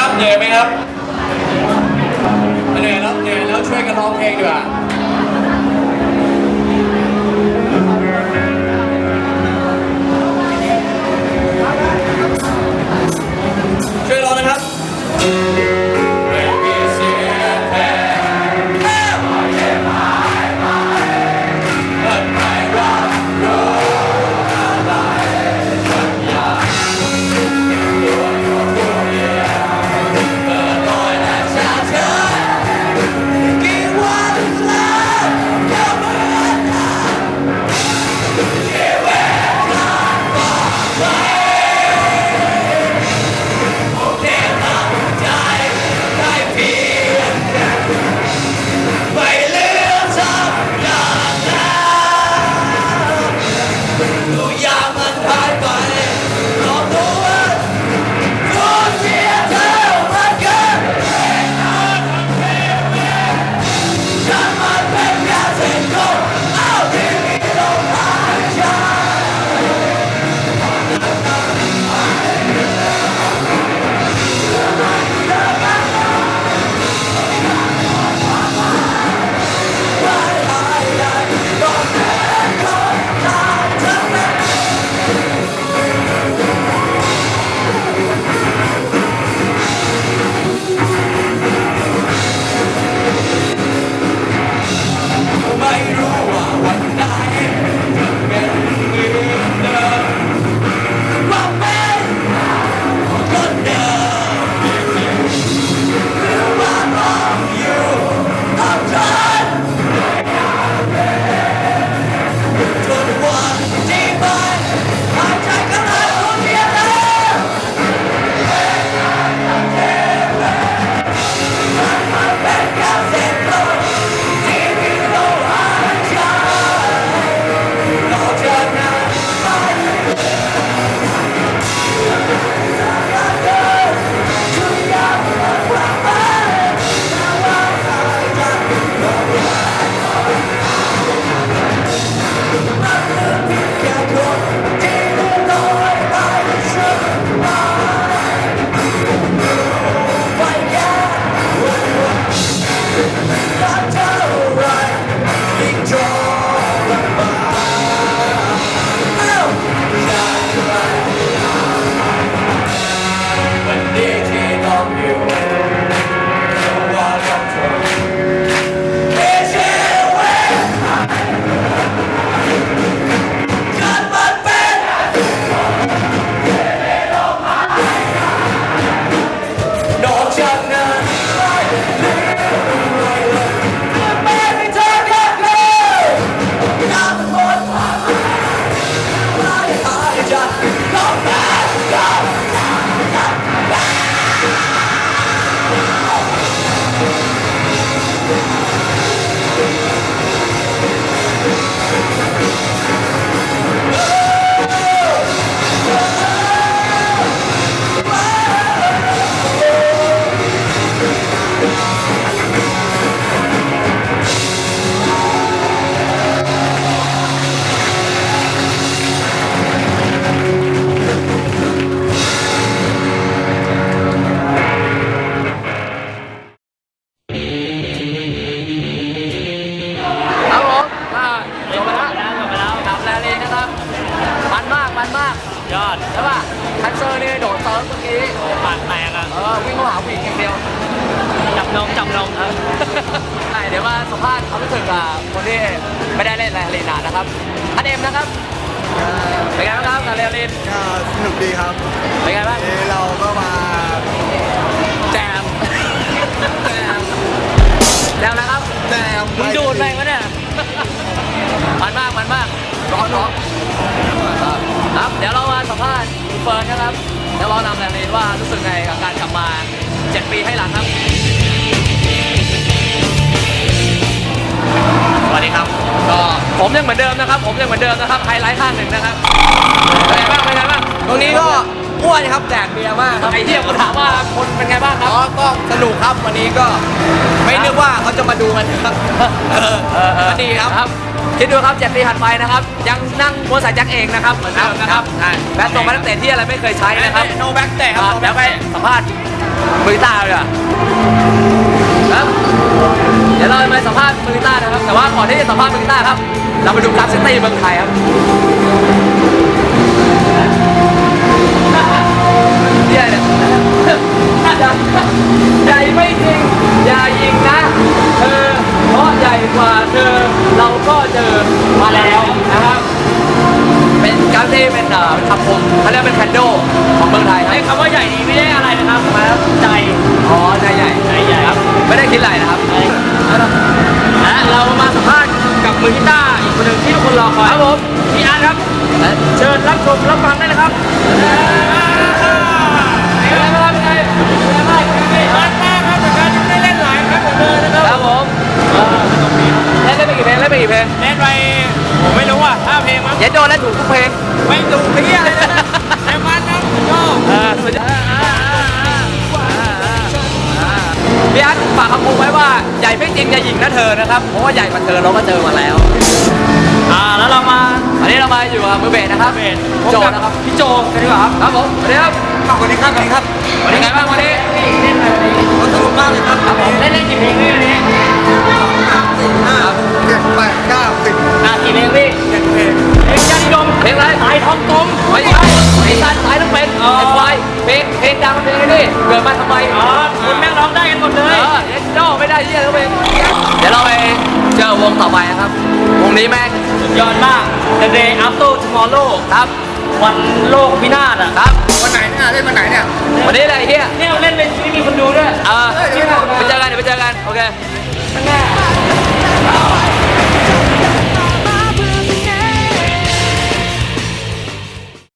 ครับเหนื่อยไหมครับเหนื่อยแล้วเหนื่อยแล้วช่วยกันร้องเพลงดีกว่า รั มันมากมันมากยอดใช่ป่ะทันเซอร์นี่โดดเซิร์ฟเมื่อกี้ปากแตกอะเออวิ่งเข้าหาผู้หญิงอย่างเดียวจับนมจับนมเออใช่เดี๋ยวมาสัมภาษณ์ความรู้สึกกับคนที่ไม่ได้เล่นแรลลีนานนะครับท่านเอ็มนะครับเป็นไงบ้างครับกับแรลลีนก็สนุกดีครับเป็นไงบ้างวันนี้เราก็มาแจมแจมแล้วนะครับแจมมึงดูดไปวะเนี่ยมันมากมันมากร้อนร้อน ครับ เดี๋ยวเรามาสัมภาษณ์คุณเฟิร์นนะครับแล้วเรานำแรงเรียนว่ารู้สึกไงกับการกลับมา 7 ปีให้หลังครับ สวัสดีครับ ก็ผมยังเหมือนเดิมนะครับ ผมยังเหมือนเดิมนะครับไฮไลท์ข้างหนึ่งนะครับเป็นไงบ้างเป็นไงบ้างตรงนี้ก็ อ้วนครับแดกเบียร์มากครับไอ้เหี้ยกูถามว่าคนเป็นไงบ้างครับอ๋อก็สนุกครับวันนี้ก็ไม่นึกว่าเขาจะมาดูกันครับเออเออเออก็ดีครับครับคิดดูครับเจ็ดปีถัดไปนะครับ ยังนั่งมอเตอร์ไซค์แจ็คเองนะครับเหมือนเดิมนะครับใช่ แบตส่งมาตั้งแต่ที่อะไรไม่เคยใช้นะครับโนแบ็กแต่คครัรับบแล้วไปสัมภาษณ์มือกีตาร์เลยอะครับ เดี๋ยวเราจะไปสัมภาษณ์มือกีตาร์นะครับ แต่ว่าก่อนที่จะสัมภาษณ์มือกีตาร์ครับ เราไปดูกราฟซิตี้เมืองไทยครับ ที่เป็นเอ่อเป็นคำคมเขาเรียกเป็นแคนโดของเมืองไทยครับไอ้คำว่าใหญ่นี้ไม่ได้อะไรนะครับมาใจ อ๋อใจใหญ่ใจใหญ่ครับ ไม่ได้คิดอะไรนะครับ และเรามาสัมภาษณ์กับมือกีตาร์อีกคนหนึ่งที่ทุกคนรอคอยครับผมพี่อาร์ตครับ เชิญรับชมรับฟังได้เลยครับเป็นไงบ้างเป็นไงเป็นไงบ้างเป็นไงบ้างมากครับจากการที่ได้เล่นหลายครั้งเหมือนเดิมนะครับครับผมเล่นเล่นไปกี่เพลงเล่นไปกี่เพลงเล่นไป ผมไม่รู้อะห้าเพลงมั้งเย็นโดนเล่นถูกทุกเพลงไม่ดูเพี้ยเลยนะแต่มันนะผมชอบเออสุดยอดพี่อาร์ตฝากคำคมไว้ว่าใหญ่ไม่จริงอย่าหยิงนะเธอนะครับเพราะว่าใหญ่กว่าเธอเราก็เจอมาแล้วอ่าแล้วเรามาอันนี้เรามาอยู่กับมือเบสนะครับเบสโจนะครับพี่โจกันดีกว่าครับครับผมสวัสดีครับสวัสดีครับสวัสดีครับวันนี้ไงบ้างวันนี้เล่นอะไรวันนี้รถสนุกมากเลย ทำไมอ๋อคุณแม่งร้องได้กันหมดเลเอยอเอ็นโดไม่ได้ที่จะต้องเป็นเดี๋ยวเราไปเจอวงต่อไปนะครับ วงนี้แม่งสุดยอดมาก The Day After Tomorrow ครับ วันโลกพินาศอะครับ วันไหนเนี่ยเล่นวันไหนเนี่ย วันนี้อะไรเฮียเนี่ยเล่นเป็นที่มีคนดูด้วยเออไปเจอกันเดี๋ยวไปเจอกัน โอเคข้างหน้า